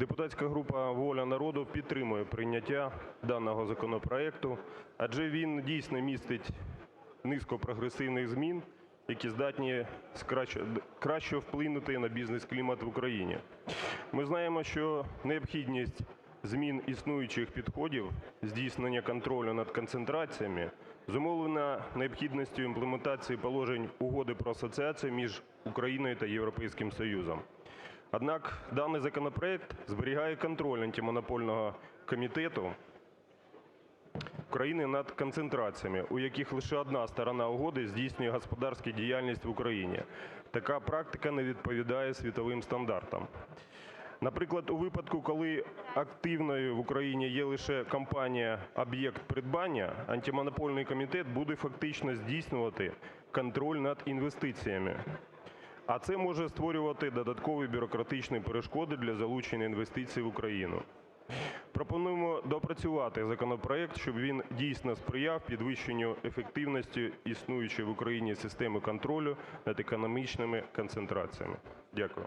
Депутатська група "Воля народу" підтримує прийняття даного законопроекту, адже він дійсно містить низку прогресивних змін, які здатні краще вплинути на бізнес-клімат в Україні. Ми знаємо, що необхідність змін існуючих підходів здійснення контролю над концентраціями зумовлена необхідністю імплементації положень Угоди про асоціацію між Україною та Європейським Союзом. Однак даний законопроект зберігає контроль Антимонопольного комітету України над концентраціями, у яких лише одна сторона угоди здійснює господарську діяльність в Україні. Така практика не відповідає світовим стандартам. Наприклад, у випадку, коли активною в Україні є лише компанія "Об'єкт придбання", Антимонопольний комітет буде фактично здійснювати контроль над інвестиціями, а це може створювати додаткові бюрократичні перешкоди для залучення інвестицій в Україну. Пропонуємо доопрацювати законопроект, щоб він дійсно сприяв підвищенню ефективності існуючої в Україні системи контролю над економічними концентраціями. Дякую.